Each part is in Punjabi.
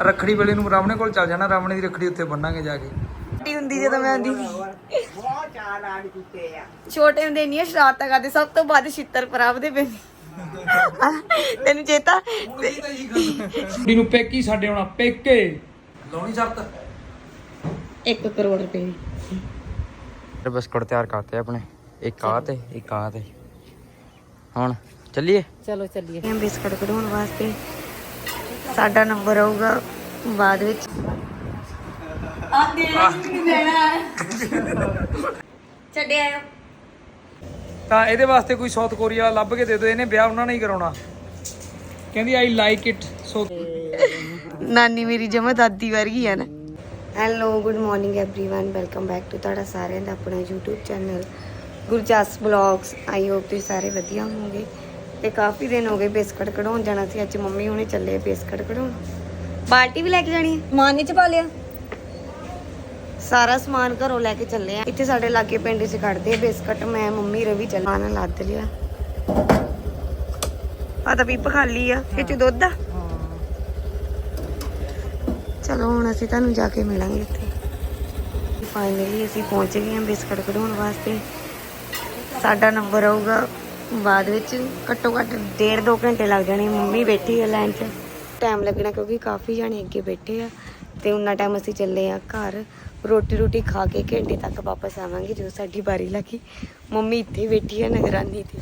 ਰੱਖੜੀ ਵੇਲੇ ਨੂੰ ਰਾਵਣੇ ਕੋਲ ਚੱਲ ਜਾਣਾ ਰਾਵਣੇ ਦੀ ਰੱਖੜੀ ਉੱਥੇ ਬੰਨਾਂਗੇ ਜਾ ਕੇ। ਛੋਟੀ ਹੁੰਦੀ ਜਦੋਂ ਮੈਂ ਆਂਦੀ ਬਹੁਤ ਚਾਰ ਆੜ ਕੀਤੇ ਆ ਛੋਟੇ ਹੁੰਦੇ ਇੰਨੀਆਂ ਸ਼ਰਾਰਤਾਂ ਕਰਦੇ ਸਭ ਤੋਂ ਵੱਧ ਛਿੱਤਰ ਪ੍ਰਾਪ ਦੇ ਪੈਂਦੇ ਤੈਨੂੰ ਚੇਤਾ? ਕੁੜੀ ਨੂੰ ਪੇਕੀ ਸਾਡੇ ਆਉਣਾ ਪੇਕੇ। ਲਾਉਣੀ ਸ਼ਰਤ। 1 ਕਰੋੜ ਰੁਪਏ ਬਿਸਕੁਟ ਤਿਆਰ ਕਰਤੇ ਆਪਣੇ। ਇੱਕ ਆ ਤੇ ਇੱਕ ਆ ਤੇ। ਹੁਣ ਚੱਲੀਏ? ਚਲੋ ਚੱਲੀਏ। ਇਹ ਬਿਸਕਟ ਕਢਾਉਣ ਵਾਸਤੇ। ਸਾਡਾ ਨੰਬਰ ਆਊਗਾ ਬਾਅਦ ਵਿੱਚ ਆ ਦੇਣਾ ਨਹੀਂ ਦੇਣਾ ਛੱਡੇ ਆਇਓ ਤਾਂ ਇਹਦੇ ਵਾਸਤੇ ਕੋਈ ਸਾਊਥ ਕੋਰੀਆ ਵਾਲਾ ਲੱਭ ਕੇ ਦੇ ਦਿਓ ਇਹਨੇ ਵਿਆਹ ਉਹਨਾਂ ਨੇ ਹੀ ਕਰਾਉਣਾ ਕਹਿੰਦੀ ਆਈ ਲਾਈਕ ਇਟ ਸੋ ਨਾਨੀ ਮੇਰੀ ਜਮਾ ਦਾਦੀ ਵਰਗੀ ਆ ਨਾ hello good morning everyone welcome back to ਤੁਹਾਡਾ ਸਾਰਿਆਂ ਦਾ ਆਪਣਾ YouTube channel Gurjas blogs I hope ਤੁਸੀਂ ਸਾਰੇ ਵਧੀਆ ਹੋਵੋਗੇ ਤੇ ਕਾਫੀ ਦਿਨ ਹੋ ਗਏ ਬਿਸਕਟ ਕਢਾਉਣ ਜਾਣਾ ਸੀ ਅੱਜ ਮੰਮੀ ਹੁਣੇ ਚੱਲੇ ਬਿਸਕਟ ਕਢਾਉਣ। ਬਾਲਟੀ ਵੀ ਲੈ ਕੇ ਜਾਣੀ ਹੈ ਸਮਾਨ ਚ ਪਾ ਲਿਆ। ਸਾਰਾ ਸਮਾਨ ਘਰੋਂ ਲੈ ਕੇ ਚੱਲੇ ਆ। ਇੱਥੇ ਸਾਡੇ ਲਾਗੇ ਪਿੰਡ 'ਚ ਕੱਢਦੇ ਆ ਬਿਸਕਟ ਮੈਂ ਮੰਮੀ ਰਵੀ ਚੱਲਾਂ ਨਾਲ ਲੱਦ ਲਿਆ। ਆ ਤਾਂ ਪੀਪ ਖਾਲੀ ਆ ਇਹ ਚ ਦੁੱਧ ਆ? ਚਲੋ ਹੁਣ ਅਸੀਂ ਤੁਹਾਨੂੰ ਜਾ ਕੇ ਮਿਲਾਂਗੇ ਇੱਥੇ। ਫਾਈਨਲੀ ਅਸੀਂ ਪਹੁੰਚ ਗਏ ਹਾਂ ਬਿਸਕਟ ਕਢਾਉਣ ਵਾਸਤੇ। ਸਾਡਾ ਨੰਬਰ ਆਊਗਾ ਬਾਅਦ ਵਿੱਚ ਘੱਟੋ ਘੱਟ ਡੇਢ ਦੋ ਘੰਟੇ ਲੱਗ ਜਾਣੇ ਮੰਮੀ ਬੈਠੀ ਹੈ ਲਾਈਨ 'ਚ। ਟਾਈਮ ਲੱਗਣਾ ਕਿਉਂਕਿ ਕਾਫੀ ਜਾਣੇ ਅੱਗੇ ਬੈਠੇ ਆ। ਤੇ ਉਨਾ ਟਾਈਮ ਅਸੀਂ ਚੱਲੇ ਆ ਘਰ। ਰੋਟੀ ਰੋਟੀ ਖਾ ਕੇ ਘੰਟੇ ਤੱਕ ਵਾਪਸ ਆਵਾਂਗੇ ਜਦੋਂ ਸਾਡੀ ਬਾਰੀ ਲੱਗੀ। ਮੰਮੀ ਇੱਥੇ ਬੈਠੀ ਹੈ ਨਗਰਾਨੀ ਤੇ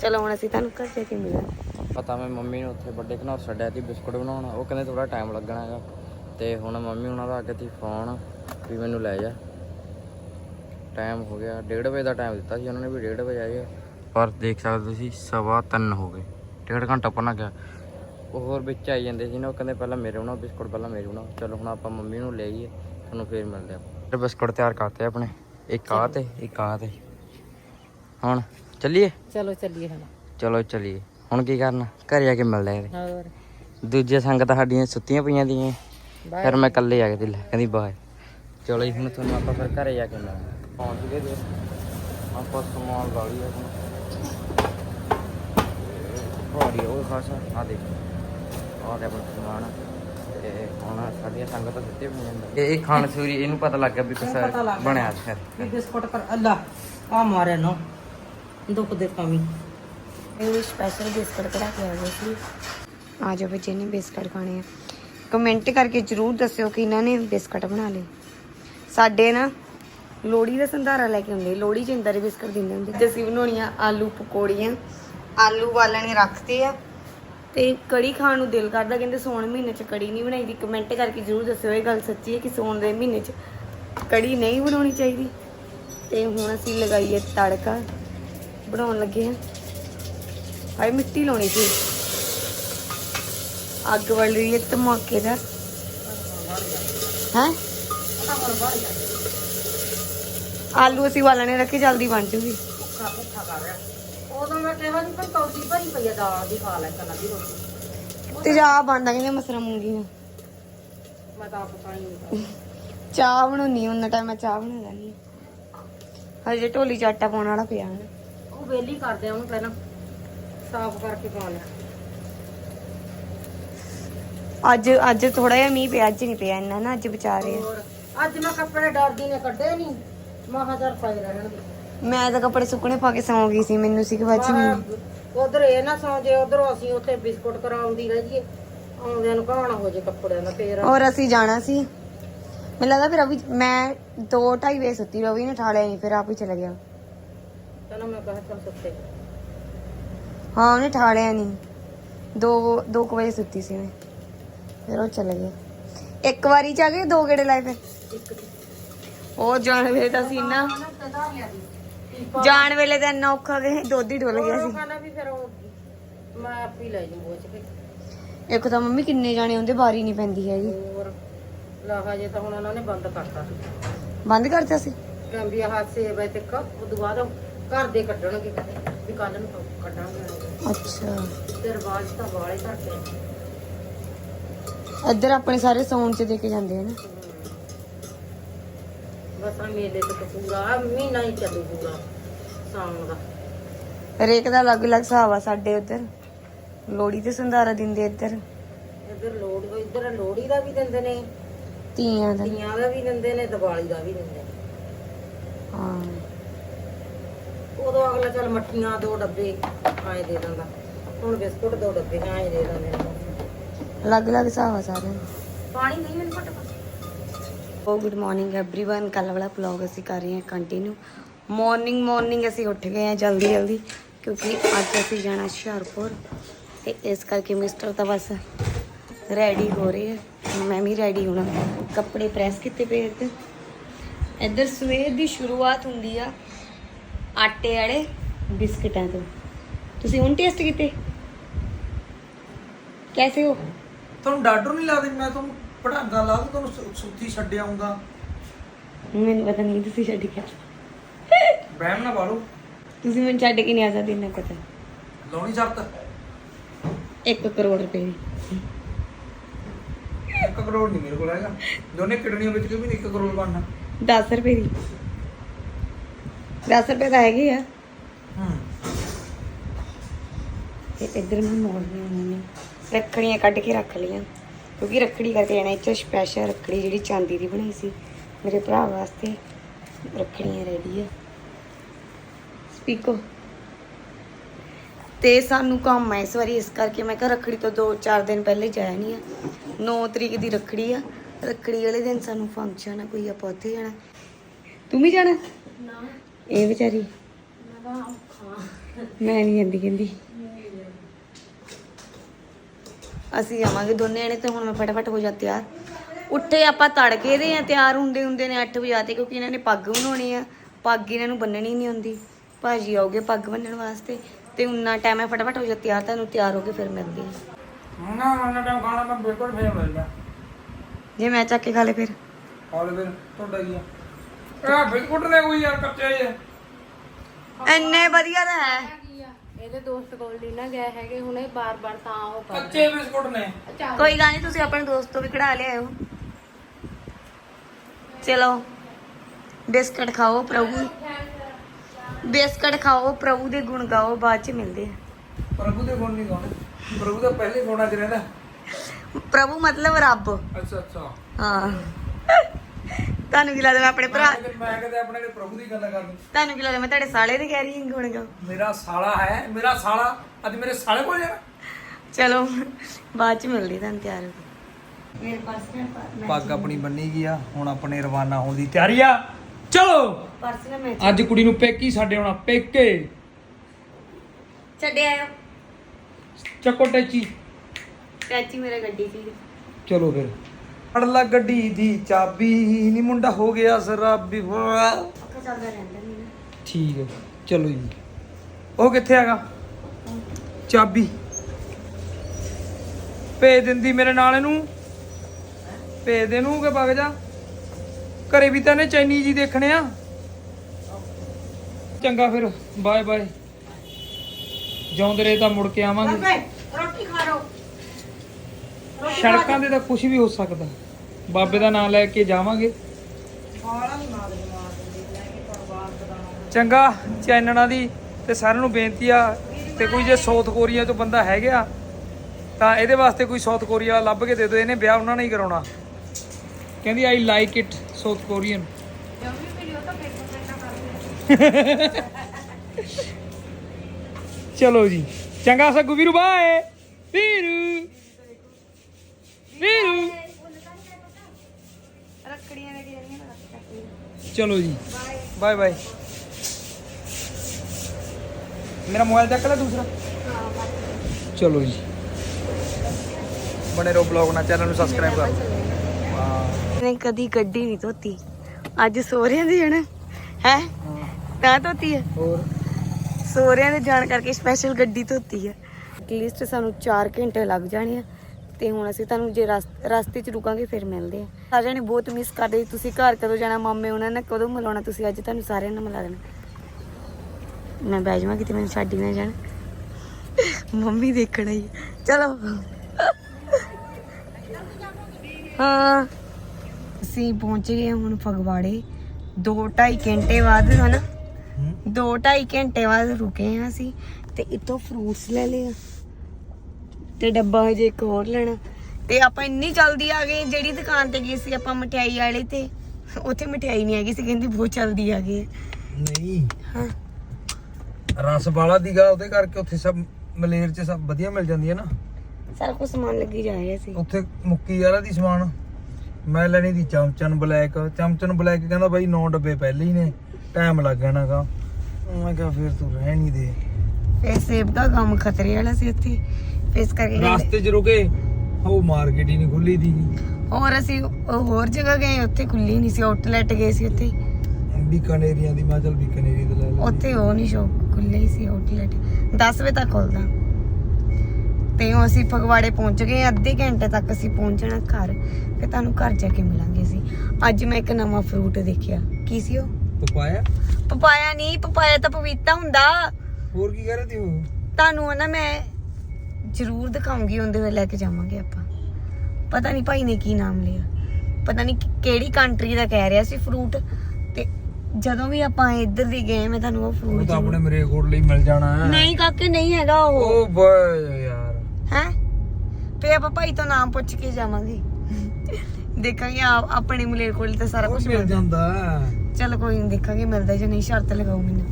ਚਲੋ ਹੁਣ ਅਸੀਂ ਤੁਹਾਨੂੰ ਘਰ ਜਾ ਕੇ ਮਿਲਾਂਗੇ। ਪਤਾ ਮੈਂ ਮੰਮੀ ਨੂੰ ਉੱਥੇ ਵੱਡੇ ਘਨੌਰ ਛੱਡਿਆ ਸੀ ਬਿਸਕੁਟ ਬਣਾਉਣ। ਉਹ ਕਹਿੰਦੇ ਥੋੜਾ ਟਾਈਮ ਲੱਗਣਾ ਹੈਗਾ। ਤੇ ਹੁਣ ਮੰਮੀ ਉਹਨਾਂ ਦਾ ਅੱਗੇ ਕੇ ਤੀ ਫੋਨ ਵੀ ਮੈਨੂੰ ਲੈ ਜਾ। ਟਾਈਮ ਹੋ ਗਿਆ। 1:30 ਵਜੇ ਦਾ ਟਾਈਮ ਦਿੱਤਾ ਸੀ। ਉਹਨਾਂ ਨੇ ਵੀ 1:30 ਵਜੇ ਆਏ ਪਰ ਦੇਖ ਸਕਦੇ ਤੁਸੀਂ ਸਵਾ ਤਿੰਨ ਹੋ ਗਏ। ਡੇਢ ਘੰਟਾ ਪਨਾ ਗਿਆ। ਹੋਰ ਵਿੱਚ ਆਈ ਜਾਂਦੇ ਸੀ ਨਾ ਉਹ ਕਹਿੰਦੇ ਪਹਿਲਾਂ ਮੇਰੇ ਬਣਾਓ ਬਿਸਕੁਟ ਪਹਿਲਾਂ ਮੇਰੇ ਬਣਾਓ ਚਲੋ ਹੁਣ ਆਪਾਂ ਮੰਮੀ ਨੂੰ ਲੈ ਆਈਏ ਤੁਹਾਨੂੰ ਫੇਰ ਮਿਲਦੇ ਆਪਾਂ ਬਿਸਕੁਟ ਤਿਆਰ ਕਰਤੇ ਆਪਣੇ। ਇੱਕ ਆ ਤੇ ਇੱਕ ਆ ਤੇ। ਹੁਣ ਚੱਲੀਏ? ਚਲੋ ਚੱਲੀਏ ਹੁਣ। ਚਲੋ ਚੱਲੀਏ। ਹੁਣ ਕੀ ਕਰਨਾ? ਘਰੇ ਜਾ ਕੇ ਮਿਲਦੇ ਆਂ ਹੋਰ? ਦੂਜੇ ਸੰਗਤ ਸਾਡੀਆਂ ਸੁੱਤੀਆਂ ਪਈਆਂ ਦੀਆਂ। ਫਿਰ ਮੈਂ ਇਕੱਲੇ ਆ ਕੇ ਤੇ ਲੈ ਕਹਿੰਦੀ ਬਾਏ। ਚਲੋ ਜੀ ਹੁਣ ਤੁਹਾਨੂੰ ਆਪਾਂ ਫਿਰ ਘਰੇ ਜਾ ਕੇ ਮਿਲਾਂਗੇ ਪਹੁੰਚ ਗਏ ਆਪਾਂ ਸਮਾਨ ਲਾ ਲਿਆ ਭਾਰੀ ਉਹ ਖਾਸਾ ਆ ਦੇਖ। ਆਹ ਦੇ ਆਪਣਾ ਸਮਾਨ ਤੇ ਹੁਣ ਸਾਡੀਆਂ ਸੰਗਤਾਂ ਸੁੱਤੀਆਂ ਪਈਆਂ ਨੇ ਇਹ ਖਾਣ ਸੂਰੀ ਇਹਨੂੰ ਪਤਾ ਲੱਗ ਗਿਆ ਵੀ ਕੁਛ ਬਣਿਆ ਫਿਰ ਵੀ ਬਿਸਕੁਟ ਕਰ ਅੱਲਾ ਆ ਮਾਰੇ ਨਾ। ਦੁੱਖ ਦੇ ਕਮੀ। ਇਹ ਸਪੈਸ਼ਲ ਬਿਸਕਟ ਕਢਾ ਕੇ ਆ ਗਏ ਸੀ। ਆ ਜਾਓ ਬੱਚੇ ਨੇ ਬਿਸਕਟ ਖਾਣੇ ਆ। ਕਮੈਂਟ ਕਰਕੇ ਜਰੂਰ ਦੱਸਿਓ ਕਿ ਇਹਨਾਂ ਨੇ ਬਿਸਕਟ ਬਣਾ ਲਏ। ਸਾਡੇ ਨਾ ਲੋੜੀ ਦਾ ਸੰਧਾਰਾ ਲੈ ਕੇ ਆਉਂਦੇ। ਲੋੜੀ ਚ ਇੰਦਰ ਬਿਸਕਟ ਦਿੰਦੇ ਹੁੰਦੇ। ਤੇ ਅਸੀਂ ਬਣਾਉਣੀਆਂ ਆਲੂ ਪਕੌੜੀਆਂ। ਆਲੂ ਵਾਲਣੇ ਰੱਖਦੇ ਆ। ਤੇ ਕੜੀ ਖਾਣ ਨੂੰ ਦਿਲ ਕਰਦਾ ਕਹਿੰਦੇ ਸੌਣ ਮਹੀਨੇ ਚ ਕੜੀ ਨਹੀਂ ਬਣਾਈ ਦੀ ਕਮੈਂਟ ਕਰਕੇ ਜਰੂਰ ਦੱਸਿਓ ਇਹ ਗੱਲ ਸੱਚੀ ਹੈ ਕਿ ਸੌਣ ਦੇ ਮਹੀਨੇ ਚ ਕੜੀ ਨਹੀਂ ਬਣਾਉਣੀ ਚਾਹੀਦੀ? ਤੇ ਹੁਣ ਅਸੀਂ ਲਗਾਈਏ ਤੜਕਾ ਬਣਾਉਣ ਲੱਗੇ ਆ ਹਾਏ ਮਿੱਟੀ ਲਾਉਣੀ ਸੀ। ਅੱਗ ਵੱਲ ਰਹੀ ਹੈ ਧਮਾਕੇ ਦਾ। ਹੈ? ਆਲੂ ਅਸੀਂ ਵਾਲਣੇ ਰੱਖੇ ਜਲਦੀ ਬਣ ਜੂਗੀ। ਉਦੋਂ ਮੈਂ ਕਿਹਾ ਸੀ ਪਰ ਕੌਡੀ ਭਰੀ ਪਈ ਆ ਦਾਲ ਦੀ ਖਾ ਲੈ ਕਨਾ ਦੀ ਰੋਟੀ। ਤੇ ਜਾ ਬਣਦਾ ਕਹਿੰਦੇ ਮਸਰਾ ਮੂੰਗੀ ਨੂੰ? ਮੈਂ ਤਾਂ ਆਪ ਖਾਣੀ ਨਹੀਂ ਚਾਹ ਬਣਾਉਣੀ ਉਹਨਾਂ ਟਾਈਮ ਮੈਂ ਚਾਹ ਬਣਾ ਲੈਣੀ ਹਜੇ ਢੋਲੀ ਚ ਆਟਾ ਪਾਉਣ ਵਾਲਾ ਪਿਆ ਹਨ ਉਹ ਵੇਲੀ ਕਰਦੇ ਆ ਉਹਨੂੰ ਪਹਿਲਾਂ ਸਾਫ਼ ਕਰਕੇ ਪਾ ਲਿਆ। ਅੱਜ ਅੱਜ ਥੋੜਾ ਜਿਹਾ ਮੀਂਹ ਪਿਆ ਅੱਜ ਨਹੀਂ ਪਿਆ ਇੰਨਾ ਨਾ ਅੱਜ ਹੋਰ ਅੱਜ ਮੈਂ ਕੱਪੜੇ ਡਰਦੀ ਨੇ ਕੱਢੇ ਨਹੀਂ ਮਹਾਦਰ ਪਏ ਰਹਿਣਗੇ। ਮੈਂ ਤਾਂ ਕੱਪੜੇ ਸੁੱਕਣੇ ਪਾ ਕੇ ਸੌਂ ਗਈ ਸੀ ਮੈਨੂੰ ਸੀ ਕਿ ਬਾਅਦ ਚ ਮੈਨੂੰ ਉਧਰ ਇਹ ਨਾ ਸੌ ਜੇ ਉਧਰੋਂ ਅਸੀਂ ਉੱਥੇ ਬਿਸਕੁਟ ਕਰਾਉਂਦੀ ਰਹੀ ਜੀਏ ਆਉਂਦਿਆਂ ਨੂੰ ਕਹਾਣਾ ਹੋ ਜੇ ਕੱਪੜਿਆਂ ਦਾ ਫੇਰ। ਔਰ ਅਸੀਂ ਜਾਣਾ ਸੀ। ਮੈਨੂੰ ਲੱਗਦਾ ਫਿਰ ਅਭੀ ਮੈਂ 2:30 ਵਜੇ ਸੁੱਤੀ ਰਵੀ ਨੇ ਠਾ ਲਿਆ ਨਹੀਂ ਫਿਰ ਆਪ ਹੀ ਚਲਾ ਗਿਆ। ਚਲੋ ਮੈਂ ਕਹਾਂ ਚੱਲ ਸੁੱਤੇ। ਹਾਂ ਉਹਨੇ ਠਾ ਲਿਆ ਨਹੀਂ 2 2 ਵਜੇ ਸੁੱਤੀ ਸੀ ਮੈਂ। ਫਿਰ ਉਹ ਚਲਾ ਗਿਆ। ਇੱਕ ਵਾਰੀ ਚ ਆ ਗਏ ਦੋ ਗੇੜੇ ਲਾਏ ਫਿਰ? ਉਹ ਜਾਣ ਤਾਂ ਸੀ ਨਾ। ਜਾਣ ਵੇਲੇ ਤਾਂ ਇੰਨਾ ਔਖਾ ਗਏ ਦੁੱਧ ਹੀ ਡੁੱਲ ਗਿਆ ਸੀ। ਖਾਣਾ ਵੀ ਫਿਰ ਉਹ ਮੈਂ ਆਪ ਹੀ ਲੈ ਜੂ ਬੋਝ ਕੇ। ਇੱਕ ਤਾਂ ਮੰਮੀ ਕਿੰਨੇ ਜਾਣੇ ਹੁੰਦੇ ਬਾਰੀ ਨਹੀਂ ਪੈਂਦੀ ਹੈਗੀ। ਹੋਰ ਲਾਹਾ ਜੇ ਤਾਂ ਹੁਣ ਉਹਨਾਂ ਨੇ ਬੰਦ ਕਰਤਾ ਸੀ। ਬੰਦ ਕਰਤਾ ਸੀ? ਕਹਿੰਦੀ ਆ ਹਾਸੇ ਵੈ ਤੇ ਕ ਉਦੋਂ ਬਾਅਦ ਘਰ ਦੇ ਕੱਢਣਗੇ। ਵੀ ਕੱਲ ਨੂੰ ਕੱਢਾਂਗੇ। ਅੱਛਾ। ਤੇ ਰਿਵਾਜ ਤਾਂ ਵਾਲੇ ਘੱਟ ਹੈ ਇੱਧਰ ਆਪਣੇ ਸਾਰੇ ਸੌਣ ਚ ਦੇ ਕੇ ਜਾਂਦੇ ਹਨ ਆ ਮੇਲੇ ਤੇ ਤਾਂ ਪੂਰਾ ਮਹੀਨਾ ਹੀ ਚੱਲੂ ਪੂਰਾ ਸਾਉਣ ਦਾ। ਹਰੇਕ ਦਾ ਅਲੱਗ ਅਲੱਗ ਹਿਸਾਬ ਆ ਸਾਡੇ ਉੱਧਰ। ਲੋੜੀ ਤੇ ਸੰਧਾਰਾ ਦਿੰਦੇ ਇੱਧਰ। ਇੱਧਰ ਲੋੜ ਇੱਧਰ ਲੋੜੀ ਦਾ ਵੀ ਦਿੰਦੇ ਨੇ ਤੀਆਂ ਦਾ। ਤੀਆਂ ਦਾ ਵੀ ਦਿੰਦੇ ਨੇ ਦੀਵਾਲੀ ਦਾ ਵੀ ਦਿੰਦੇ ਨੇ। ਹਾਂ। ਉਦੋਂ ਅਗਲਾ ਚੱਲ ਮੱਠੀਆਂ ਦੋ ਡੱਬੇ ਆਏ ਦੇ ਦਿੰਦਾ। ਹੁਣ ਬਿਸਕੁਟ ਦੋ ਡੱਬੇ ਆਏ ਦੇ ਦਿੰਦੇ ਨੇ। ਅਲੱਗ ਅਲੱਗ ਹਿਸਾਬ ਆ ਸਾਰਿਆਂ ਦਾ। ਪਾਣੀ ਨਹੀਂ ਮੈਨੂੰ ਘੱਟ ਓ ਗੁੱਡ ਮਾਰਨਿੰਗ एवरीवन ਕੱਲ ਵਾਲਾ ਵਲੌਗ ਅਸੀਂ ਕਰ ਰਹੇ ਹਾਂ ਕੰਟੀਨਿਊ ਮਾਰਨਿੰਗ ਮਾਰਨਿੰਗ ਅਸੀਂ ਉੱਠ ਗਏ ਹਾਂ ਜਲਦੀ ਜਲਦੀ ਕਿਉਂਕਿ ਅੱਜ ਅਸੀਂ ਜਾਣਾ ਹੁਸ਼ਿਆਰਪੁਰ ਤੇ ਇਸ ਕਰਕੇ ਮਿਸਟਰ ਤਾਂ ਬਸ ਰੈਡੀ ਹੋ ਰਹੇ ਆ ਹੁਣ ਮੈਂ ਵੀ ਰੈਡੀ ਹੋਣਾ ਕੱਪੜੇ ਪ੍ਰੈਸ ਕੀਤੇ ਪਏ ਇੱਧਰ ਇੱਧਰ ਸਵੇਰ ਦੀ ਸ਼ੁਰੂਆਤ ਹੁੰਦੀ ਆ ਆਟੇ ਵਾਲੇ ਬਿਸਕਟਾਂ ਤੋਂ ਤੁਸੀਂ ਹੁਣ ਟੇਸਟ ਕੀਤੇ ਕੈਸੇ ਹੋ ਤੁਹਾਨੂੰ ਡਾਡਰ ਨਹੀਂ ਲੱਗਦਾ ਮੈਂ ਤੁਹਾਨੂੰ ਪੜਾਂਗਾ ਲਾ ਦੂੰ ਤੁਹਾਨੂੰ ਸੁ- ਸੁੱਤੀ ਛੱਡ ਆਉਂਗਾ ਮੈਨੂੰ ਪਤਾ ਨਹੀਂ ਤੁਸੀਂ ਛੱਡ ਕੇ ਬਹਿਮ ਨਾ ਪਾਲੋ ਤੁਸੀਂ ਮੈਨੂੰ ਛੱਡ ਕੇ ਨਹੀਂ ਆ ਸਕਦੇ ਇੰਨਾ ਪਤਾ ਲਾਉਣੀ ਸ਼ਰਤ? 1 ਕਰੋੜ ਰੁਪਏ ਦੀ। 1 ਕਰੋੜ ਨਹੀਂ ਮੇਰੇ ਕੋਲ ਹੈਗਾ। ਦੋਨੇ ਕਿਡਨੀਆਂ ਵਿੱਚ ਕਿ ਵੀ 1 ਕਰੋੜ ਬਣਨਾ? 10 ਰੁਪਏ ਦੀ। 10 ਰੁਪਏ ਤਾਂ ਹੈਗੇ ਆ। ਹੂੰ। ਤੇ ਇੱਧਰ ਮੈਂ ਮੋੜ ਰਹੀ ਹਾਂ ਮੰਮੀ ਰੱਖੜੀਆਂ ਕੱਢ ਕੇ ਰੱਖ ਲਈਆਂ। ਕਿਉਂਕਿ ਰੱਖੜੀ ਕਰਕੇ ਜਾਣਾ ਇੱਥੇ ਸਪੈਸ਼ਲ ਰੱਖੜੀ ਜਿਹੜੀ ਚਾਂਦੀ ਦੀ ਬਣਾਈ ਸੀ। ਮੇਰੇ ਭਰਾ ਵਾਸਤੇ ਰੱਖੜੀਆਂ ਰੈਡੀ ਆ। ਸਪੀਕੋ। ਤੇ ਸਾਨੂੰ ਕੰਮ ਹੈ ਇਸ ਵਾਰੀ ਇਸ ਕਰਕੇ ਮੈਂ ਕਿਹਾ ਰੱਖੜੀ ਤੋਂ 2-4 ਦਿਨ ਪਹਿਲੇ ਜਾਇਆ ਨਹੀਂ ਆ। 9 ਤਰੀਕ ਦੀ ਰੱਖੜੀ ਆ। ਰੱਖੜੀ ਵਾਲੇ ਦਿਨ ਸਾਨੂੰ ਫੰਕਸ਼ਨ ਆ ਕੋਈ ਆਪਾਂ ਉੱਥੇ ਜਾਣਾ। ਤੂੰ ਵੀ ਜਾਣਾ? ਨਾ। ਇਹ ਵਿਚਾਰੀ। ਮੈਂ ਨਹੀਂ ਜਾਂਦੀ ਕਹਿੰਦੀ। ਅਸੀਂ ਜਾਵਾਂਗੇ ਦੋਨੇ ਜਣੇ ਤੇ ਹੁਣ ਮੈਂ ਫਟਾਫਟ ਹੋ ਜਾ ਤਿਆਰ। ਉੱਠੇ ਆਪਾਂ ਤੜਕੇ ਦੇ ਆ ਤਿਆਰ ਹੁੰਦੇ ਹੁੰਦੇ ਨੇ 8 ਵਜੇ ਤੇ ਕਿਉਂਕਿ ਇਹਨਾਂ ਨੇ ਪੱਗ ਬਣਾਉਣੀ ਆ। ਪੱਗ ਇਹਨਾਂ ਨੂੰ ਬੰਨਣੀ ਨਹੀਂ ਹੁੰਦੀ ਭਾਜੀ ਆਉਗੇ ਪੱਗ ਬੰਨਣ ਵਾਸਤੇ ਤੇ ਉਨਾ ਟਾਈਮ ਹੈ ਫਟਾਫਟ ਹੋ ਜਾ ਤਿਆਰ ਤੁਹਾਨੂੰ ਤਿਆਰ ਹੋ ਕੇ ਫਿਰ ਮਿਲਦੇ ਆ। ਨਾ ਨਾ ਟਾਈਮ ਖਾਣਾ ਮੈਂ ਬਿਲਕੁਲ ਫੇਰ ਮਿਲਦਾ ਜੇ ਮੈਂ ਚੱਕ ਕੇ ਖਾ ਲੇ ਫਿਰ। ਤੁਹਾਡਾ ਆ? ਇਹ ਬਿਸਕੁਟ ਨੇ ਕੋਈ ਯਾਰ ਕੱਚਾ ਹੀ ਹੈ ਇੰਨੇ ਵਧੀਆ ਤਾਂ ਹੈ। ਇਹਦੇ ਦੋਸਤ ਕੋਲ ਨਹੀਂ ਨਾ ਗਏ ਹੈਗੇ ਹੁਣੇ ਬਾਰ-ਬਾਰ ਤਾਂ ਉਹ ਕੱਚੇ ਬਿਸਕੁਟ ਨੇ। ਕੋਈ ਗੱਲ ਨਹੀਂ ਤੁਸੀਂ ਆਪਣੇ ਦੋਸਤ ਤੋਂ ਵੀ ਕਢਾ ਲਿਆਓ ਚਲੋ। ਬਿਸਕਟ ਖਾਓ ਪ੍ਰਭੂ। ਬਿਸਕਟ ਖਾਓ ਪ੍ਰਭੂ ਦੇ ਗੁਣ ਗਾਓ ਬਾਅਦ ਚ ਮਿਲਦੇ ਆ। ਪ੍ਰਭੂ ਦੇ ਗੁਣ ਨਹੀਂ ਗਾਉਣੇ ਪ੍ਰਭੂ ਦਾ ਪਹਿਲੇ ਗੁਣਾ ਚ ਰਹਿੰਦਾ ਪ੍ਰਭੂ ਮਤਲਬ ਰੱਬ। ਅੱਛਾ ਅੱਛਾ। ਹਾਂ। ਤੁਹਾਨੂੰ ਕੀ ਲੱਗਦਾ ਮੈਂ ਆਪਣੇ ਭਰਾ ਮੈਂ ਕਿਤੇ- ਮੈਂ ਕਿਤੇ ਆਪਣੇ ਪ੍ਰਭੂ ਦੀ ਗੱਲ ਕਰਦਾ ਤੁਹਾਨੂੰ ਕੀ ਲੱਗਦਾ ਮੈਂ ਤੁਹਾਡੇ ਸਾਲੇ ਦੇ ਕਹਿ ਰਹੀ ਹਾਂ ਗੁਣ ਗਾਓ ਮੇਰਾ ਸਾਲਾ ਹੈ ਮੇਰਾ ਸਾਲਾ ਅੱਜ ਮੇਰੇ ਸਾਲੇ ਕੋਲ ਜਾਣਾ। ਚਲੋ ਬਾਅਦ ਚ ਮਿਲਦੇ ਤੁਹਾਨੂੰ ਤਿਆਰ ਹੋ ਕੇ। ਮੇਰੇ ਪਾਸ ਨਾ ਪੱਗ ਆਪਣੀ ਬੰਨੀ ਗਈ ਆ ਹੁਣ ਆਪਣੇ ਰਵਾਨਾ ਹੋਣ ਦੀ ਤਿਆਰੀ ਆ। ਚਲੋ! ਪਰਸ ਨਾ ਮੈਂ ਅੱਜ ਕੁੜੀ ਨੂੰ ਪੇਕੀ ਸਾਡੇ ਆਉਣਾ ਪੇਕੇ। ਛੱਡੇ ਆਇਓ। ਚੱਕੋ ਟੈਚੀ। ਚਾਚੀ ਮੇਰਾ ਗੱਡੀ ਸੀ ਚਲੋ ਫਿਰ। ਫੜ ਲਾ ਗੱਡੀ ਦੀ ਚਾਬੀ। ਨੀ ਮੁੰਡਾ ਹੋ ਗਿਆ ਸ਼ਰਾਬੀ ਵਾਹ। ਅੱਖਾਂ ਚੱਲਦਾ ਰਹਿੰਦਾ ਨਹੀਂ ਨਾ। ਠੀਕ ਹੈ ਚਲੋ ਜੀ। ਉਹ ਕਿੱਥੇ ਹੈਗਾ? ਚਾਬੀ। ਭੇਜ ਦਿੰਦੀ ਮੇਰੇ ਨਾਲ ਇਹਨੂੰ। ਭੇਜ ਦੇ ਨੂੰ ਕਿ ਵਗ ਜਾ। ਘਰੇ ਵੀ ਤਾਂ ਨੇ ਚੈਨੀ ਜੀ ਦੇਖਣੇ ਆ। ਚੰਗਾ ਫਿਰ ਬਾਏ ਬਾਏ। ਜਿਉਂਦੇ ਰਹੇ ਤਾਂ ਮੁੜ ਕੇ ਆਵਾਂਗੇ। ਰੋਟੀ ਖਾ ਲਓ। ਸੜਕਾਂ ਤੇ ਤਾਂ ਕੁਝ ਵੀ ਹੋ ਸਕਦਾ। ਬਾਬੇ ਦਾ ਨਾਮ ਲੈ ਕੇ ਜਾਵਾਂਗੇ। ਚੰਗਾ ਚੈਨਣਾ ਦੀ ਤੇ ਸਾਰਿਆਂ ਨੂੰ ਬੇਨਤੀ ਆ ਤੇ ਕੋਈ ਜੇ ਸਾਊਥ ਕੋਰੀਆ ਤੋਂ ਬੰਦਾ ਹੈਗਾ ਤਾਂ ਇਹਦੇ ਵਾਸਤੇ ਕੋਈ ਸਾਊਥ ਕੋਰੀਆ ਲੱਭ ਕੇ ਦੇ ਦਿਓ ਇਹਨੇ ਵਿਆਹ ਉਹਨਾਂ ਹੀ ਕਰਾਉਣਾ। ਕਹਿੰਦੀ I like it South Korean ਚਲੋ ਜੀ। ਚੰਗਾ ਸਗੂ ਵੀਰੂ ਬਾਏ। ਵੀਰੂ। ਵੀਰੂ ਰੱਖੜੀਆਂ ਲੈ ਕੇ ਜਾਣੀਆਂ ਮੈਂ ਰੱਖ ਕੱਟੀ ਚਲੋ ਜੀ। ਬਾਏ ਬਾਏ ਮੇਰਾ ਮੋਬਾਈਲ ਚੱਕ ਲੈ ਦੂਸਰਾ। ਚਲੋ ਜੀ। ਬਣੇ ਰਹੋ ਬਲੌਗ ਨਾਲ ਚੈਨਲ ਨੂੰ ਸਬਸਕ੍ਰਾਈਬ ਕਰ। ਵਾਹ ਨੇ ਕਦੀ ਗੱਡੀ ਨਹੀਂ ਧੋਤੀ। ਅੱਜ ਸੋਹਰਿਆਂ ਦੇ ਜਾਣਾ ਹੈ? ਤਾਂ ਧੋਤੀ ਹੈ? ਹੋਰ? ਸੋਹਰਿਆਂ ਦੇ ਜਾਣ ਕਰਕੇ ਸਪੈਸ਼ਲ ਗੱਡੀ ਧੋਤੀ ਹੈ। ਐਟਲੀਸਟ ਸਾਨੂੰ 4 ਘੰਟੇ ਲੱਗ ਜਾਣੇ ਆ। ਤੇ ਹੁਣ ਅਸੀਂ ਤੁਹਾਨੂੰ ਜੇ ਰਸ- ਰਸਤੇ 'ਚ ਰੁਕਾਂਗੇ ਫਿਰ ਮਿਲਦੇ ਆ। ਸਾਰਿਆਂ ਨੇ ਬਹੁਤ ਮਿਸ ਕਰਦੇ ਤੁਸੀਂ ਘਰ ਕਦੋਂ ਜਾਣਾ ਮਾਮੇ ਉਹਨਾਂ ਨੇ ਕਦੋਂ ਮਿਲਾਉਣਾ ਤੁਸੀਂ ਅੱਜ ਤੁਹਾਨੂੰ ਸਾਰਿਆਂ ਨੂੰ ਮਿਲਾ ਦੇਣਾ। ਮੈਂ ਬਹਿ ਜਾਵਾਂ ਕਿਤੇ ਮੈਨੂੰ ਛੱਡ ਹੀ ਨਾ ਜਾਣ। ਮੰਮੀ ਦੇਖਣਾ ਹੀ ਚਲੋ। ਹਾਂ। ਅਸੀਂ ਪਹੁੰਚ ਗਏ ਹੁਣ ਫਗਵਾੜੇ। 2.5 ਘੰਟੇ ਬਾਅਦ ਹਨਾ? 2.5 ਘੰਟੇ ਬਾਅਦ ਰੁਕੇ ਹਾਂ ਅਸੀਂ ਤੇ ਇੱਥੋਂ ਫਰੂਟਸ ਲੈ ਲਿਆ ਤੇ ਡੱਬਾ ਹਜੇ ਇੱਕ ਹੋਰ ਲੈਣਾ। ਤੇ ਆਪਾਂ ਇੰਨੀ ਜਲਦੀ ਆ ਗਏ ਜਿਹੜੀ ਦੁਕਾਨ ਤੇ ਗਏ ਸੀ ਆਪਾਂ ਮਠਿਆਈ ਵਾਲੇ ਤੇ ਉੱਥੇ ਮਠਿਆਈ ਨਹੀਂ ਹੈਗੀ ਸੀ ਕਹਿੰਦੀ ਬਹੁਤ ਜਲਦੀ ਆ ਗਏ। ਨਹੀਂ। ਹਾਂ। ਰਸ ਵਾਲਾ ਦੀਗਾ ਉਹਦੇ ਕਰਕੇ ਉੱਥੇ ਸਭ ਮਲੇਰ ਚ ਸਭ ਵਧੀਆ ਮਿਲ ਜਾਂਦੀ ਹੈ ਨਾ। ਸਾਰਾ ਕੁਝ ਸਮਾਨ ਲੱਗੀ ਜਾ ਰਿਹਾ ਸੀ। ਉੱਥੇ ਮੁੱਕੀ ਵਾਲਾ ਦੀ ਸਮਾਨ ਮੈਂ ਲੈਣੀ ਦੀ ਚਮਚਨ ਬਲੈਕ। ਚਮਚਨ ਬਲੈਕ ਕਹਿੰਦਾ ਬਾਈ 9 ਡੱਬੇ ਪਹਿਲੇ ਹੀ ਨੇ ਟਾਈਮ ਲੱਗ ਜਾਣਾਗਾ ਮੈਂ ਕਿਹਾ ਫਿਰ ਤੂੰ ਰਹਿਣ ਹੀ ਦੇ। ਫਿਰ ਸੇਬ ਦਾ ਕੰਮ ਖਤਰੇ ਵਾਲਾ ਸੀ ਉੱਥੇ। ਫਿਰ ਇਸ ਕਰਕੇ ਰਸਤੇ 'ਚ ਰੁਕੇ। ਉਹ ਮਾਰਕੀਟ ਹੀ ਨਹੀਂ ਖੁੱਲੀ ਦੀ। ਹੋਰ ਅਸੀਂ ਉਹ ਹੋਰ ਜਗ੍ਹਾ ਗਏ ਉੱਥੇ ਖੁੱਲੀ ਨਹੀਂ ਸੀ ਆਊਟਲੈਟ ਗਏ ਸੀ ਉੱਥੇ। ਬੀਕਾਨੇਰੀਆਂ ਦੀ ਮੈਂ ਚੱਲ ਬੀਕਾਨੇਰੀ ਤੇ ਲੈ ਲੈ ਉੱਥੇ ਉਹ ਨਹੀਂ ਸ਼ੋਪ ਖੁੱਲੇ ਹੀ ਸੀ ਆਊਟਲੈਟ 10 ਵਜੇ ਤੱਕ ਖੁੱਲਦਾ। ਤੇ ਉਹ ਅਸੀਂ ਫਗਵਾੜੇ ਪਹੁੰਚ ਗਏ ਅੱਧੇ ਘੰਟੇ ਤੱਕ ਅਸੀਂ ਪਹੁੰਚਣਾ ਘਰ। ਫਿਰ ਤੁਹਾਨੂੰ ਘਰ ਜਾ ਕੇ ਮਿਲਾਂਗੇ ਅਸੀਂ। ਅੱਜ ਮੈਂ ਇੱਕ ਨਵਾਂ ਫਰੂਟ ਦੇਖਿਆ। ਕੀ ਸੀ ਉਹ? ਪਪਾਇਆ? ਪਪਾਇਆ ਨਹੀਂ ਪਪਾਇਆ ਤਾਂ ਪਪੀਤਾ ਹੁੰਦਾ। ਹੋਰ ਕੀ ਕਹਿ ਰਹੀ ਉਹ? ਤੁਹਾਨੂੰ ਨਾ ਮੈਂ ਜ਼ਰੂਰ ਦਿਖਾਉਂਗੀ ਉਹਦੇ ਵੇ ਲੈ ਕੇ ਜਾਵਾਂਗੇ ਆਪਾਂ। ਪਤਾ ਨਹੀਂ ਭਾਈ ਨੇ ਕੀ ਨਾਮ ਲਿਆ। ਪਤਾ ਨਹੀਂ ਕਿਹੜੀ ਕੰਟਰੀ ਦਾ ਕਹਿ ਰਿਹਾ ਸੀ ਫਰੂਟ ਤੇ ਜਦੋਂ ਵੀ ਆਪਾਂ ਇੱਧਰ ਦੀ ਗਏ ਮੈਂ ਤੁਹਾਨੂੰ ਉਹ ਉਹ ਫਰੂਟ ਤਾਂ ਆਪਣੇ ਮੇਰੇ ਕੋਲ ਲਈ ਮਿਲ ਜਾਣਾ। ਹੈ ਨਹੀਂ ਕਾਕੇ ਨਹੀਂ ਹੈਗਾ ਉਹ। ਉਹ ਬਈ ਯਾਰ। ਹੈ? ਫੇ ਆਪਾਂ ਭਾਈ ਤੋਂ ਨਾਮ ਪੁੱਛ ਕੇ ਜਾਵਾਂਗੇ। ਦੇਖਾਂਗੇ ਆ- ਆਪਣੇ ਮਲੇਰ ਕੋਲ ਤਾਂ ਸਾਰਾ ਉਹ ਕੁਝ ਮਿਲ ਮਿਲਦਾ। ਜਾਂਦਾ। ਹੈ। ਚਲ ਕੋਈ ਨਹੀਂ ਦੇਖਾਂਗੇ ਮਿਲਦਾ ਜਾਂ ਨਹੀਂ ਸ਼ਰਤ ਲਗਾਓ ਮੈਨੂੰ।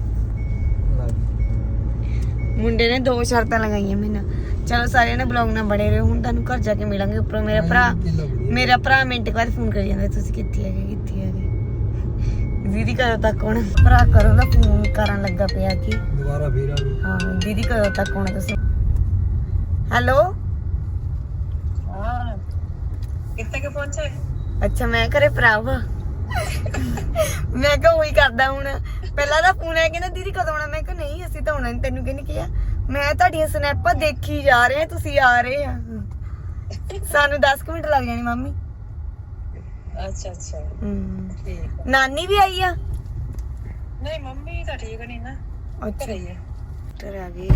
ਮੁੰਡੇ ਨੇ ਦੋ ਸ਼ਰਤਾਂ ਲਗਾਈਆਂ ਮੈਨੂੰ। ਚਲੋ ਸਾਰਿਆਂ ਨੇ ਬਲੌਗ ਨਾਲ ਬੜੇ ਰਹੋ ਹੁਣ ਤੁਹਾਨੂੰ ਘਰ ਜਾ ਕੇ ਮਿਲਾਂਗੇ ਉੱਪਰੋਂ। ਮੇਰਾ ਭਰਾ? ਮੇਰਾ ਭਰਾ ਮਿੰਟ ਬਾਅਦ ਫੋਨ ਕਰੀ ਜਾਂਦਾ ਤੁਸੀਂ ਕਿੱਥੇ ਹੈਗੇ ਕਿੱਥੇ ਹੈਗੇ? ਦੀਦੀ ਕਦੋਂ ਤੱਕ ਆਉਣਾ। ਭਰਾ ਕਰੋ ਦਾ ਫੋਨ ਕਰਨ ਲੱਗਾ ਪਿਆ ਕਿ ਦੁਬਾਰਾ ਫੇਰ ਆ ਗਈ ਹਾਂ ਦੀਦੀ ਕਦੋਂ ਤੱਕ ਆਉਣਾ ਤੁਸੀਂ। ਹੈਲੋ? ਕਿੱਥੇ ਕਿ ਪਹੁੰਚੇ? ਅੱਛਾ ਮੈਂ ਘਰੇ ਭਰਾਵ ਮੈਂ ਕਿਹਾ ਉਹੀ ਕਰਦਾ ਹੁਣ। ਪਹਿਲਾਂ ਤਾਂ ਫੋਨ ਆਇਆ ਕਹਿੰਦਾ ਦੀਦੀ ਕਦੋਂ ਆਉਣਾ? ਮੈਂ ਕਿਹਾ ਨਹੀਂ ਅਸੀਂ ਤਾਂ ਆਉਣਾ ਨੀ, ਤੈਨੂੰ ਕਿਹਨੇ ਕਿਹਾ? ਮੈਂ ਤੁਹਾਡੀਆਂ ਸਨੈਪਾਂ ਦੇਖੀ ਜਾ ਰਹੇ ਆ ਤੁਸੀਂ ਆ ਰਹੇ ਆ ਸਾਨੂੰ 10 ਕੁ ਮਿੰਟ ਲੱਗ ਜਾਣੀ ਮੰਮੀ। ਅੱਛਾ ਅੱਛਾ। ਹਮ। ਠੀਕ ਨਾਨੀ ਵੀ ਆਈ ਆ? ਨਹੀਂ ਮੰਮੀ ਤਾਂ ਠੀਕ ਨਹੀਂ ਨਾ। ਅੱਛਾ। ਘਰੇ ਹੀ ਆ। ਘਰ ਆ ਗਈ।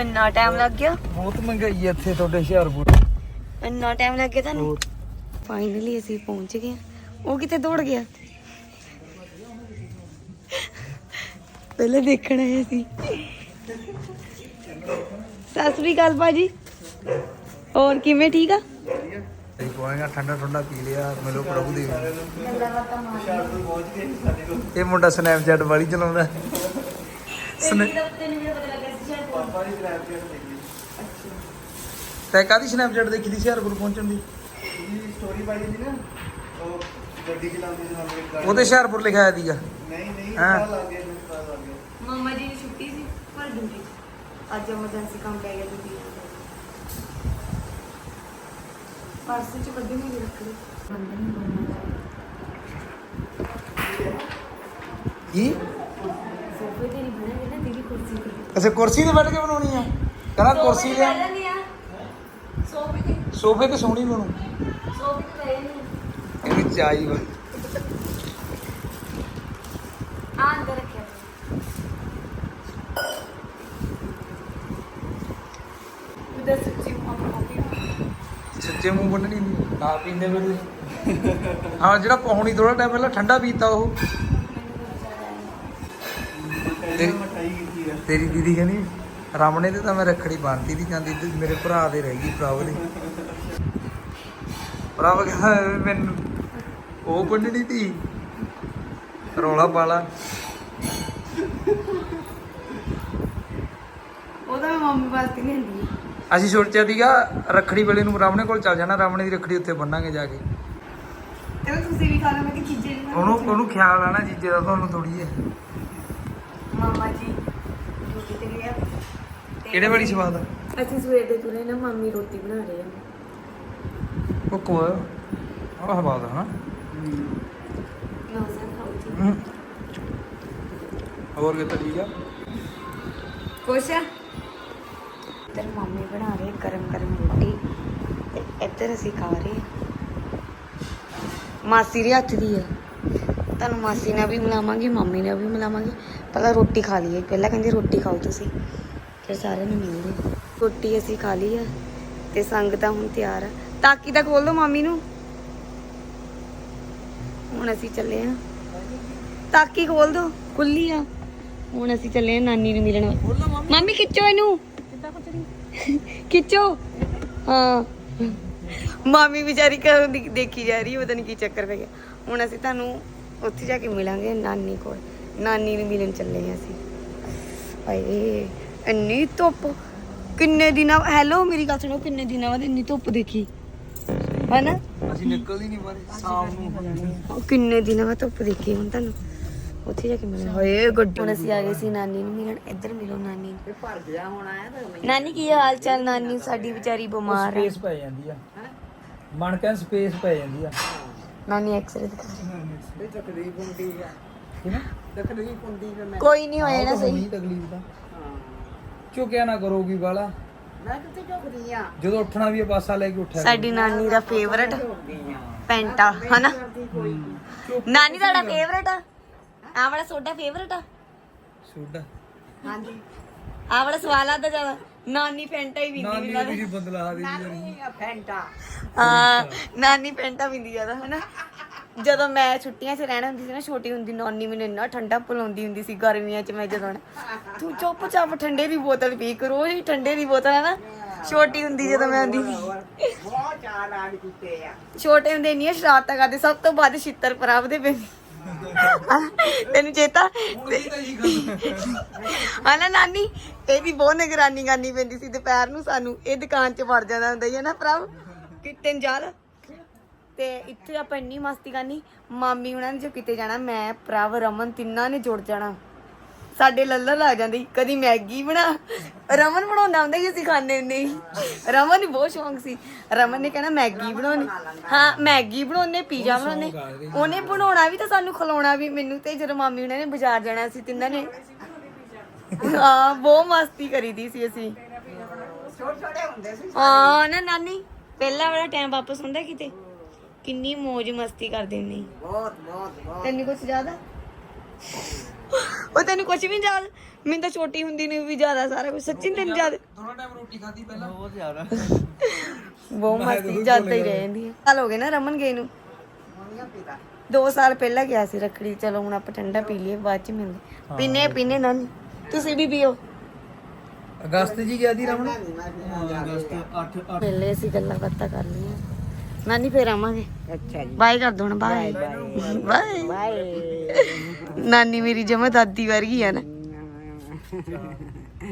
ਇੰਨਾ ਟਾਈਮ ਲੱਗ ਗਿਆ? ਬਹੁਤ ਮਹਿੰਗਾਈ ਹੈ ਇੱਥੇ ਤੁਹਾਡੇ ਹੁਸ਼ਿਆਰਪੁਰ। ਇੰਨਾ ਟਾਈਮ ਲੱਗ ਗਿਆ ਤੁਹਾਨੂੰ? ਫਾਈਨਲੀ ਅਸੀਂ ਪਹੁੰਚ ਗਏ ਹਾਂ। ਉਹ ਕਿਤੇ ਦੌੜ ਗਿਆ? ਪਹਿਲੇ ਦੇਖਣ ਆਏ ਸੀ। ਸਤਿ ਸ੍ਰੀ ਅਕਾਲ ਭਾਜੀ। ਹੋਰ ਕਿਵੇਂ ਠੀਕ ਆ? ਤੇ ਕੋਏਗਾ ਠੰਡਾ ਠੰਡਾ ਪੀ ਲਿਆ ਮਿਲੋ ਪ੍ਰਭੂ ਦੇ। ਇਹ ਮੁੰਡਾ ਸਨੈਪਚੈਟ ਵਾਲੀ ਚਲਾਉਂਦਾ। ਤੈ ਕਾਦੀ ਸਨੈਪਚੈਟ ਦੇਖੀ ਦੀ ਹੁਸ਼ਿਆਰਪੁਰ ਪਹੁੰਚਣ ਦੀ? ਸਟੋਰੀ ਪਾਈ ਸੀ ਨਾ ਉਹ ਗੱਡੀ ਚਲਾਉਂਦੀ ਸੀ ਉਹਦੇ ਹੁਸ਼ਿਆਰਪੁਰ ਲਿਖਾਇਆ ਦੀਗਾ ਨਹੀਂ ਨਹੀਂ ਹਾਂ। ਮੰਮਾ ਜੀ ਦੀ ਛੁੱਟੀ ਸੀ ਪਰ ਡਿਊਟੀ ਅੱਜ ਐਮਰਜੈਂਸੀ ਕੰਮ ਪੈ ਗਿਆ ਡਿਊਟੀ ਪਰਸ ਚ ਵੱਡੀ ਨਹੀਂ ਰੱਖੀ ਬੰਦ ਨਹੀਂ ਕੀ? ਸੋਫੇ ਤੇ ਨਹੀਂ ਨਾ ਦੀਦੀ ਕੁਰਸੀ ਤੇ। ਅੱਛਾ ਕੁਰਸੀ ਤੇ ਬੈਠ ਕੇ ਬਣਾਉਣੀ ਆ। ਕਹਿੰਦਾ ਕੁਰਸੀ ਤੇ ਸੋਫੇ ਤੇ। ਸੋਫੇ ਤੇ ਸੋਹਣੀ ਬਣੂ। ਸੋਫੇ ਤੇ ਬਹਿ ਜਾਂਦੇ ਇਹਦੀ ਚਾਈ ਵਾ ਆ ਅੰਦਰ ਰੱਖਿਆ ਉਹਦਾ ਸੱਚੀ ਮਾਮਾ ਕਾਫੀ ਮੂੰਹ ਬੰਨਣੀ ਨਹੀਂ ਨਾ ਪੀਂਦੇ ਵੇਲੇ ਹਾਂ, ਜਿਹੜਾ ਪਹੁਣੀ ਥੋੜਾ ਟਾਈਮ ਪਹਿਲਾਂ ਠੰਡਾ ਪੀਤਾ ਉਹ। ਤੇਰੀ ਮਠਾਈ ਕੀਤੀ ਆ ਤੇਰੀ ਦੀਦੀ ਕਹਿੰਦੀ ਰਾਮਣੇ ਤੇ ਤਾਂ ਮੈਂ ਰੱਖੜੀ ਬੰਨਤੀ ਦੀ ਜਾਂਦੀ, ਤੇ ਮੇਰੇ ਭਰਾ ਦੇ ਰਹਿ ਗਈ ਪ੍ਰਭ ਦੀ ਪ੍ਰਭ ਕਹਿੰਦਾ, ਮੈਨੂੰ ਉਹ ਬੰਨਣੀ ਤੀ ਰੌਲਾ ਪਾਲਾ ਉਹਦਾ ਮੰਮੀ ਵਾਸਤੇ ਨਹੀਂ ਅਸੀਂ ਸੋਚਿਆ ਸੀਗਾ ਰੱਖੜੀ ਵੇਲੇ ਨੂੰ ਰਾਮਣੇ ਕੋਲ ਚੱਲ ਜਾਣਾ ਰਾਮਣੇ ਦੀ ਰੱਖੜੀ ਉੱਥੇ ਬੰਨਾਂਗੇ ਜਾ ਕੇ। ਤੇ ਤੁਸੀਂ ਵੀ ਖਾ ਲਓ ਮੈਂ ਕਿ ਚੀਜ਼ੇ ਨਹੀਂ ਉਹਨੂੰ ਉਹਨੂੰ ਖਿਆਲ ਆਣਾ ਜੀਜੇ ਦਾ ਤੁਹਾਨੂੰ ਥੋੜੀ ਹੈ। ਮਾਮਾ ਜੀ ਡਿਊਟੀ ਤੇ ਗਿਆ ਤੇ ਕਿਹੜੇ ਵਾਲੀ ਸਵਾਦ ਆ? ਅਸੀਂ ਸਵੇਰ ਦੇ ਤੁਰੇ ਨਾ ਮੰਮੀ ਰੋਟੀ ਬਣਾ ਰਹੇ ਆ ਉਹ ਕੋ ਆਹ ਸਵਾਦ ਆ ਨਾ। ਨਾ ਸਰ ਖਾਓ ਜੀ। ਹਮ। ਹੋਰ ਕਿਤੇ ਠੀਕ ਆ? ਖੁਸ਼ ਆ? ਇੱਧਰ ਮੰਮੀ ਬਣਾ ਰਹੇ ਗਰਮ ਗਰਮ ਰੋਟੀ ਤੇ ਇੱਧਰ ਅਸੀਂ ਖਾ ਰਹੇ ਮਾਸੀ ਦੇ ਹੱਥ ਦੀ ਆ ਤੁਹਾਨੂੰ ਮਾਸੀ ਨਾਲ ਵੀ ਮਿਲਾਵਾਂਗੇ ਮੰਮੀ ਨਾਲ ਵੀ ਮਿਲਾਵਾਂਗੇ। ਪਹਿਲਾਂ ਰੋਟੀ ਖਾ ਲਈਏ ਪਹਿਲਾਂ ਕਹਿੰਦੇ ਰੋਟੀ ਖਾਓ ਤੁਸੀਂ ਫਿਰ ਸਾਰਿਆਂ ਨੂੰ ਮਿਲਦੇ ਰੋਟੀ ਅਸੀਂ ਖਾ ਲਈ ਆ ਤੇ ਸੰਗ ਤਾਂ ਹੁਣ ਤਿਆਰ ਆ। ਤਾਕੀ ਤਾਂ ਖੋਲ ਦੋ ਮੰਮੀ ਨੂੰ। ਹੁਣ ਅਸੀਂ ਚੱਲੇ ਆ ਤਾਕੀ ਖੋਲ ਦੋ ਖੁੱਲੀ ਆ। ਹੁਣ ਅਸੀਂ ਚੱਲੇ ਆ ਨਾਨੀ ਨੂੰ ਮਿਲਣ। ਮੰਮੀ ਖਿੱਚੋ ਇਹਨੂੰ। ਖਿੱਚੋ। ਹਾਂ। ਮਾਮੀ ਵਿਚਾਰੀ ਘਰੋਂ ਦੀ ਦੇਖੀ ਜਾ ਰਹੀ ਹੈ, ਪਤਾ ਨਹੀਂ ਕੀ ਚੱਕਰ ਪੈ ਗਿਆ। ਹੁਣ ਅਸੀਂ ਤੁਹਾਨੂੰ ਉੱਥੇ ਜਾ ਕੇ ਮਿਲਾਂਗੇ ਨਾਨੀ ਕੋਲ। ਨਾਨੀ ਨੂੰ ਮਿਲਣ ਚੱਲੇ ਹਾਂ ਅਸੀਂ। ਹਾਏ ਇੰਨੀ ਧੁੱਪ। ਕਿੰਨੇ ਦਿਨਾਂ ਹੈਲੋ ਮੇਰੀ ਗੱਲ ਸੁਣੋ ਕਿੰਨੇ ਦਿਨਾਂ ਬਾਅਦ ਇੰਨੀ ਧੁੱਪ ਦੇਖੀ? ਹਨਾ? ਅਸੀਂ ਨਿਕਲਦੀ ਨਹੀਂ ਬਾਰੇ ਸ਼ਾਮ ਨੂੰ। ਉਹ ਕਿੰਨੇ ਦਿਨਾਂ ਬਾਅਦ ਧੁੱਪ ਦੇਖੀ ਹੁਣ ਤੁਹਾਨੂੰ? ਉੱਥੇ ਜਾ ਕੇ ਮਿਲੇ ਹੋਏ ਗੱਡੀ ਹੁਣ ਅਸੀਂ ਆ ਗਏ ਸੀ ਨਾਨੀ ਨੂੰ ਮਿਲਣ। ਇੱਧਰ ਮਿਲੋ ਨਾਨੀ। ਨੂੰ ਭਰ ਗਿਆ ਹੁਣ ਆਇਆ ਨਾਨੀ ਕੀ ਹਾਲ ਚਾਲ ਨਾਨੀ? ਸਾਡੀ ਵਿਚਾਰੀ ਬਿਮਾਰ ਹੈ ਸਪੇਸ ਪੈ ਜਾਂਦੀ ਆ। ਮਨ ਕਹਿੰ ਸਪੇਸ ਪੈ ਜਾਂਦੀ ਆ। ਨਾਨੀ ਐਕਸਰੇ ਦਿਖਾ। ਰਹੀ ਕਿਵੇਂ? ਕੋਈ ਨਹੀਂ ਹੋਇਆ ਨਾ ਸਹੀ। ਨਹੀਂ ਤਕਲੀਫ ਤਾਂ। ਝੁਕਿਆ ਨਾ ਕਰੋਗੀ ਵਾਲਾ। ਮੈਂ ਕਿੱਥੇ ਝੁਕਦੀ ਆ? ਜਦੋਂ ਉੱਠਣਾ ਵੀ ਆ ਪਾਸਾ ਲੈ ਕੇ ਉੱਠਿਆ ਸਾਡੀ ਨਾਨੀ ਦਾ ਫੇਵਰਟ ਪੈਂਟਾ ਹਨਾ? ਨਾਨੀ ਤੁਹਾਡਾ ਫੇਵਰਟ ਆ? ਆ ਵਾਲਾ ਸੋਡਾ ਫੇਵਰਟ ਆ? ਸੋਡਾ। ਹਾਂਜੀ। ਆ ਵਾਲਾ ਸਵਾਲ ਆਦਾ ਜ਼ਿਆਦਾ ਨਾਨੀ ਫੈਂਟਾ ਹੀ ਪੀਂਦੀ ਨਾਨੀ ਹੁੰਦਾ ਨੂੰ ਵੀ ਬਦਲਾ ਦੇ ਜੀ ਫੈਂਟਾ ਹਾਂ ਨਾਨੀ ਫੈਂਟਾ ਪੀਂਦੀ ਜ਼ਿਆਦਾ ਹਨਾ? ਜਦੋਂ ਮੈਂ ਛੁੱਟੀਆਂ 'ਚ ਰਹਿਣਾ ਹੁੰਦੀ ਸੀ ਨਾ ਛੋਟੀ ਹੁੰਦੀ ਨਾਨੀ ਮੈਨੂੰ ਇੰਨਾ ਠੰਡਾ ਪਿਲਾਉਂਦੀ ਹੁੰਦੀ ਸੀ ਗਰਮੀਆਂ 'ਚ ਮੈਂ ਜਦੋਂ ਨਾ ਤੂੰ ਚੁੱਪ ਚਾਪ ਠੰਡੇ ਦੀ ਬੋਤਲ ਪੀ ਕਰ ਰੋਜ਼ ਹੀ ਠੰਡੇ ਦੀ ਬੋਤਲ ਹੈ ਨਾ ਛੋਟੀ ਹੁੰਦੀ ਜਦੋਂ ਮੈਂ ਆਉਂਦੀ ਸੀ। ਬਹੁਤ ਚਾਰ ਕੀਤੇ ਆ। ਛੋਟੇ ਹੁੰਦੇ ਇੰਨੀਆਂ ਸ਼ਰਾਰਤਾਂ ਕਰਦੇ ਸਭ ਤੋਂ ਵੱਧ ਛਿੱਤਰ ਪ੍ਰਾਪ ਦੇ ਪੈਂਦੀ। ਤੈਨੂੰ ਚੇਤਾ? ਹਨਾ ਨਾਨੀ ਇਹਦੀ ਬਹੁਤ ਨਿਗਰਾਨੀ ਕਰਨੀ ਪੈਂਦੀ ਸੀ ਦੁਪਹਿਰ ਨੂੰ ਸਾਨੂੰ। ਇਹ ਦੁਕਾਨ 'ਚ ਵੜ ਜਾਂਦਾ ਹੁੰਦਾ ਸੀ ਨਾ ਪ੍ਰਭ ਕਿਤੇ ਜਾਲ ਤੇ ਇੱਥੇ ਆਪਾਂ ਇੰਨੀ ਮਸਤੀ ਕਰਨੀ ਮਾਮੀ ਉਹਨਾਂ ਨੇ ਜੋ ਕਿਤੇ ਜਾਣਾ ਮੈਂ ਪ੍ਰਭ ਰਮਨ ਤਿੰਨਾਂ ਨੇ ਜੁੜ ਜਾਣਾ। ਸਾਡੇ ਲੱਲਰ ਆ ਜਾਂਦੀ ਕਦੀ ਮੈਗੀ ਬਣਾ ਰਮਨ ਬਣਾਉਂਦਾ ਹੁੰਦਾ ਸੀ ਅਸੀਂ ਖਾਂਦੇ ਹੁੰਦੇ ਸੀ। ਰਮਨ ਨੂੰ ਬਹੁਤ ਸ਼ੌਂਕ ਸੀ। ਰਮਨ ਨੇ ਕਹਿਣਾ ਮੈਗੀ ਬਣਾਉਣੀ। ਹਾਂ ਮੈਗੀ ਬਣਾਉਣੇ ਪੀਜ਼ਾ ਬਣਾਉਣੇ ਉਹਨੇ ਬਣਾਉਣਾ ਵੀ ਤਾਂ ਸਾਨੂੰ ਖਿਲਾਉਣਾ ਵੀ ਮੈਨੂੰ ਤੇ ਜਦੋਂ ਮਾਮੀ ਉਹਨਾਂ ਨੇ ਬਾਜ਼ਾਰ ਜਾਣਾ ਸੀ ਤਿੰਨਾਂ ਨੇ ਹਾਂ ਬਹੁਤ ਮਸਤੀ ਕਰੀਦੀ ਸੀ ਅਸੀਂ। ਛੋਟੇ ਛੋਟੇ ਹੁੰਦੇ ਸੀ ਹਾਂ ਨਾ ਨਾਨੀ ਪਹਿਲਾ ਵਾਲਾ ਟਾਈਮ ਵਾਪਸ ਹੁੰਦਾ ਕਿਤੇ? ਕਿੰਨੀ ਮौज ਮਸਤੀ ਕਰਦੇ ਸੀ। ਬਹੁਤ ਬਹੁਤ ਬਹੁਤ। ਤੈਨੂੰ ਕੁਝ ਜ਼ਿਆਦਾ? ਉਹ ਤੈਨੂੰ ਕੁਝ ਵੀ ਨਹੀਂ ਯਾਦ? ਮੈਨੂੰ ਤਾਂ ਛੋਟੀ ਹੁੰਦੀ ਨੂੰ ਵੀ ਜ਼ਿਆਦਾ ਸਾਰਾ ਕੁਝ ਸੱਚੀ ਨੀ ਤੈਨੂੰ ਯਾਦ? ਥੋੜਾ ਟਾਈਮ ਰੋਟੀ ਖਾਧੀ ਪਹਿਲਾਂ? ਬਹੁਤ ਜ਼ਿਆਦਾ ਬਹੁਤ ਮਸਤੀ ਜ਼ਿਆਦਾ ਹੀ ਰਹਿ ਜਾਂਦੀ ਹੈ। ਸਾਲ ਹੋ ਗਏ ਨਾ ਰਮਨ ਗਏ ਨੂੰ। 2 ਸਾਲ ਪਹਿਲਾਂ ਗਿਆ ਸੀ ਰੱਖੜੀ। ਚਲੋ ਹੁਣ ਆਪਾਂ ਠੰਡਾ ਪੀ ਲਈਏ ਬਾਅਦ ਚ ਮਿਲਦੇ। ਪੀਨੇ ਪੀਨੇ ਨਾ ਤੁਸੀਂ ਵੀ ਪੀਓ। ਅਗਸਤ ਜੀ ਗਿਆ ਦੀ ਰਮਣ ਅਗਸਤ 8 8 ਪਹਿਲੇ ਅਸੀਂ ਗੱਲਾਂ ਬਾਤਾਂ ਕਰ ਲਈਆਂ ਨਾਨੀ ਫੇਰ ਆਵਾਂਗੇ। ਅੱਛਾ ਜੀ। ਬਾਏ ਕਰ ਦੋ ਨਾ ਬਾਏ। Bye bye. ਨਾਨੀ ਮੇਰੀ ਜਮਾ ਦਾਦੀ ਵਰਗੀ ਆ ਨਾ।